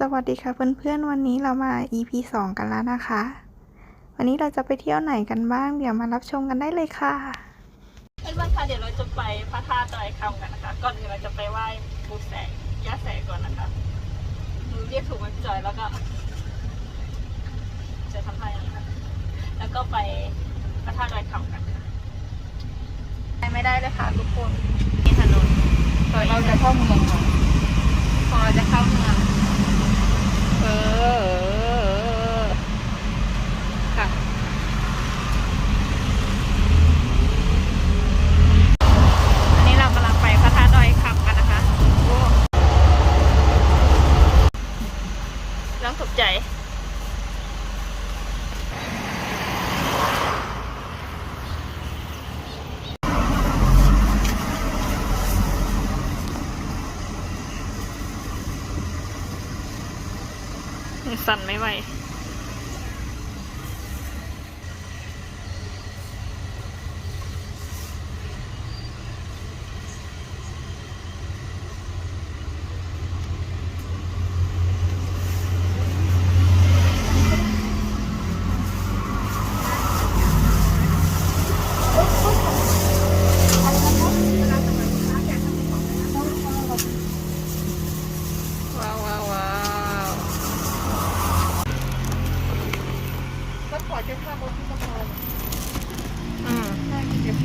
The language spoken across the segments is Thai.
สวัสดีค่ะเพื่อนๆ วันนี้เรามา EP 2 กันแล้วนะคะ วันนี้เราจะไปเที่ยวไหนกันบ้าง เดี๋ยวมารับชมกันได้เลยค่ะเพื่อนๆคะเดี๋ยวเราจะไปพระธาตุดอยคำกันนะคะ ก่อนอื่นเราจะไปไหว้ปู่แสงย่าแสงก่อนนะคะหนูเรียกถูกไหมพี่จอยแล้วก็ จะทำให้นะคะแล้วก็ไปพระธาตุดอยคำกันค่ะไปไม่ได้เลยค่ะทุกคนมีถนนเราจะเข้าเมืองค่ะพอเราจะเข้าเมือง เออ ค่ะ อันนี้เรากำลังไปพระธาตุดอยคำกันนะคะโอ้ ต้องตกใจ สั่นไม่ไหวาวว้าวว้าว ก็ขอจะข้ามรถที่สะพานอืมได้เก็บ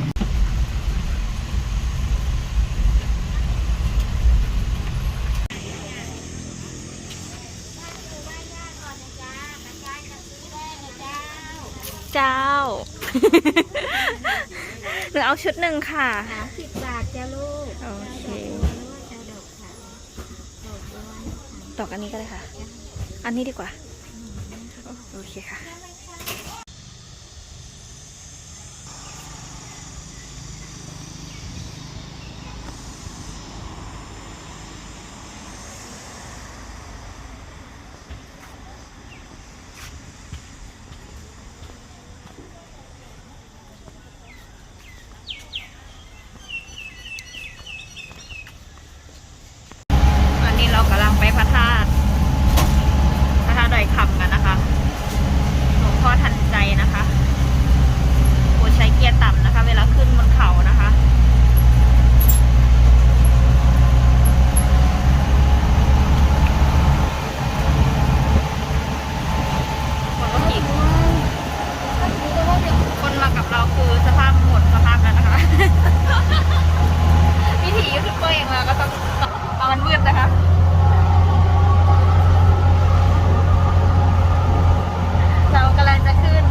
เจ้า หนูเอาชุดหนึ่งค่ะ สามสิบบาทจ้าลูกโอเค จ้าดอกขาวดอกบัวดอกอันนี้ก็ได้ค่ะ อันนี้ดีกว่า โอเคค่ะ อันนี้เรากำลังไปพระธาตุ พระธาตุดอยคำกันนะคะ หลวงพ่อทันใจนะคะโปรดใช้เกียร์ต่ำนะคะ เวลาขึ้นบนเขานะคะ คนก็ขี่คนมากับเราคือสภาพหมดสภาพแล้วนะคะ วิถียูทูบเบอร์อย่างเราก็ต้องเอามันมืดนะคะเรากำลังจะขึ้น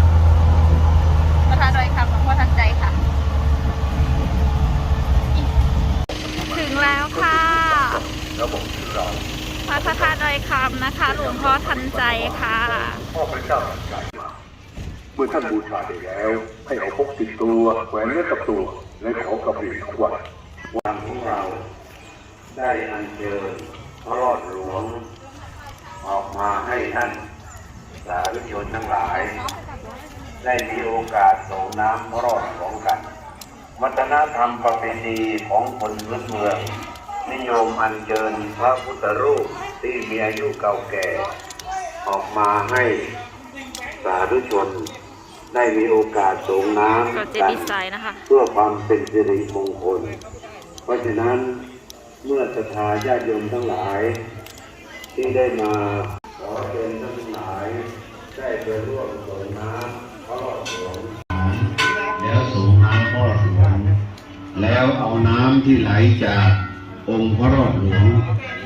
พระธาตุดอยคำหลวงพ่อทันใจค่ะ ถึงแล้วค่ะพระธาตุดอยคำนะคะ หลวงพ่อทันใจค่ะพ่อพระเจ้าตรัสใจมาเมื่อท่านบูชาได้แล้ว ให้เอาพกติดตัวแขวนไว้กับตัวและขอกระเบียนทุกวันวันของเรา ได้อัญเชิญพระรอดหลวง ออกมาให้ท่านสาธุชนทั้งหลาย ได้มีโอกาสส่งน้ำพระรอดหลวงกัน วัฒนธรรมประเพณีของคนพื้นเมือง นิยมอัญเชิญพระพุทธรูปที่มีอายุเก่าแก่ ออกมาให้สาธุชนได้มีโอกาสส่งน้ก็เจำกัดีนไซน์นะคะเพื่อความเป็นสิริมงคล เพราะฉะนั้น เมื่อศรัทธาญาติโยมทั้งหลาย ที่ได้มาขอเชิญท่านทั้งหลาย ได้ไปร่วมส่งน้ำพระรอดหลวงแล้วส่งน้ำพระรอดหลวงแล้วเอาน้ำที่ไหลจากองค์พระรอดหลวง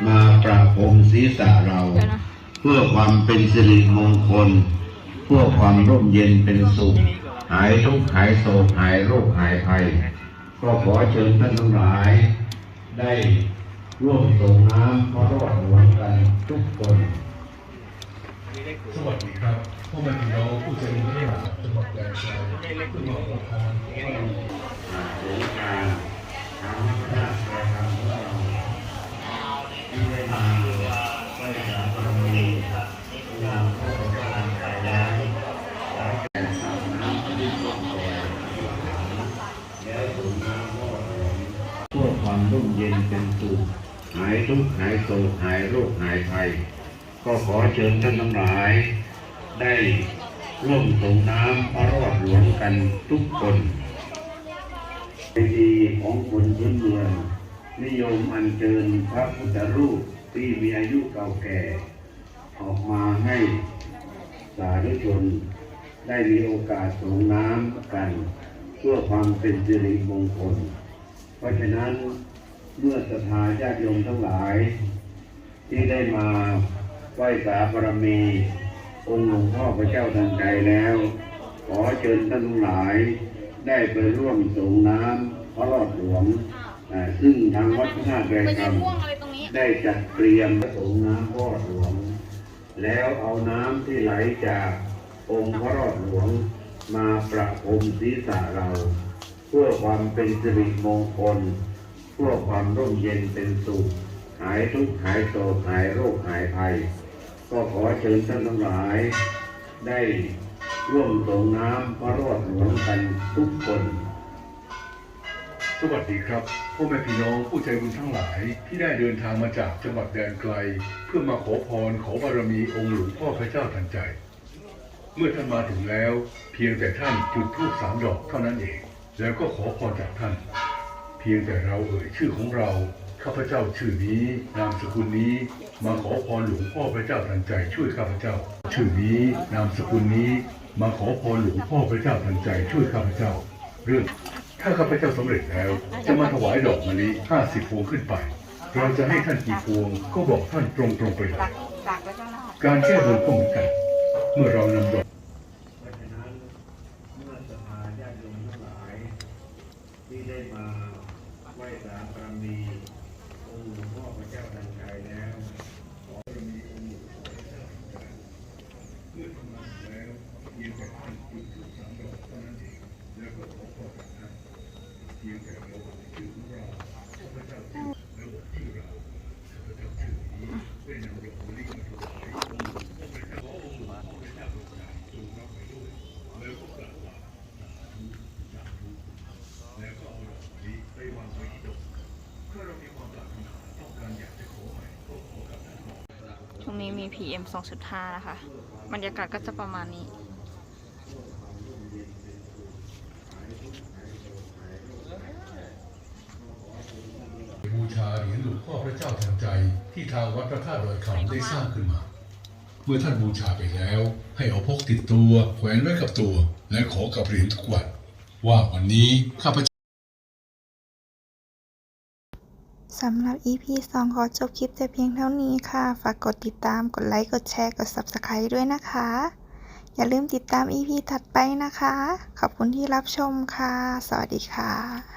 มาประพรมศีรษะเราเดี๋ยวนะเพื่อความเป็นสิริมงคล เพื่อความร่มเย็นเป็นสุข หายทุกข์หายโศกหายโรคหายภัย ก็ขอเชิญท่านทั้งหลาย ได้ร่วมส่งน้ำพระรอดหลวงกันทุกคนสวัสดีครับพวกมันพี่น้องผู้ใจบุญที่มาจากจังหวัดแดนไกลขึ้นมาขอพรสงกรานต์ทั้งพระแก่ท ความร่มเย็นเป็นสุขหายทุกข์หายโศกหายโรคหายภัย ก็ขอเชิญท่านทั้งหลาย ได้ร่วมส่งน้ำพระรอดหลวงกันทุกคนในดีของคนพื้นเมือง นิยมอัญเชิญพระพุทธรูปที่มีอายุเก่าแก่ ออกมาให้สาธุชน ได้มีโอกาสส่งน้ำกัน เพื่อความเป็นสิริมงคล เพราะฉะนั้นเมื่อศรัทธาญาติโยมทั้งหลาย ที่ได้มาไหว้สาบารมี องค์หลวงพ่อพระเจ้าทันใจแล้ว ขอเชิญท่านทั้งหลาย ได้ไปร่วมส่งน้ำพระรอดหลวงอ่าซึ่งทางวัดพระธาตุแรไปกยืนรพ่วงอะไรตรงนี้ได้จัดเตรียมพระสงฆ์น้ำพระรอดหลวง แล้วเอาน้ำที่ไหลจากองค์พระรอดหลวงมาประพรมศีรษะเราเพื่อ ความเป็นสิริมงคลเพื่อความร่มเย็นเป็นสุข หายทุกข์หายโศกหายโรคหายภัย ก็ขอเชิญท่านทั้งหลาย ได้ร่วมส่งน้ำพระรอดหลวงกันทุกคน สวัสดีครับพ่อแม่พี่น้องผู้ใจบุญทั้งหลายที่ได้เดินทางมาจากจังหวัดแดนไกล เพื่อมาขอพรขอบารมีองค์หลวงพ่อพระเจ้าทันใจ เมื่อท่านมาถึงแล้ว เพียงแต่ท่านจุดธูปสามดอกเท่านั้นเอง แล้วก็ขอพรจากท่าน เพียงแต่เราเอ่ยชื่อของเราข้าพเจ้าชื่อนี้นามสกุลนี้ มาขอพรหลวงพ่อพระเจ้าทันใจช่วยข้าพเจ้า ชื่อนี้นามสกุลนี้ มาขอพรหลวงพ่อพระเจ้าทันใจช่วยข้าพเจ้า เรื่อง ถ้าข้าพเจ้าสำเร็จแล้ว จะมาถวายดอกมะลิห้าสิบพวงขึ้นไป เราจะให้ท่านกี่พวงก็บอกท่านตรงๆไปเลยกาดการแก้บนก็เหมือนกัน เมื่อเรานำดอก เพราะฉะนั้นเมื่อสภาญาติโยมทั้งหลาย ที่ได้ มาไหว้สาบารมีองค์หลวงพ่อพระเจ้าทันชัยแล้วขอให้มีองค์หลวงพ่อพระเจ้าทันชัยเพื่อทำงานแล้วเพียงแต่ท่านจุดธูปสามดอกเท่านั้นเองแล้วก็ขอขอบคุณท่านเพียงแต่เราบอ รงนี้มี PM 2.5 นะคะ บรรยากาศก็จะประมาณนี้ บูชาเหรียญหลวงพ่อพระเจ้าทันใจที่ทางวัดพระธาตุดอยคำได้สร้างขึ้นมา เมื่อท่านบูชาไปแล้ว ให้เอาพกติดตัวแขวนไว้กับตัว และขอกับเหรียญทุกวันว่าวันนี้ข้าพเจ้า สำหรับ EP 2 ขอจบคลิปแต่เพียงเท่านี้ค่ะ ฝากกดติดตาม กดไลค์ กดแชร์ กด Subscribe ด้วยนะคะ อย่าลืมติดตาม EP ถัดไปนะคะ ขอบคุณที่รับชมค่ะ สวัสดีค่ะ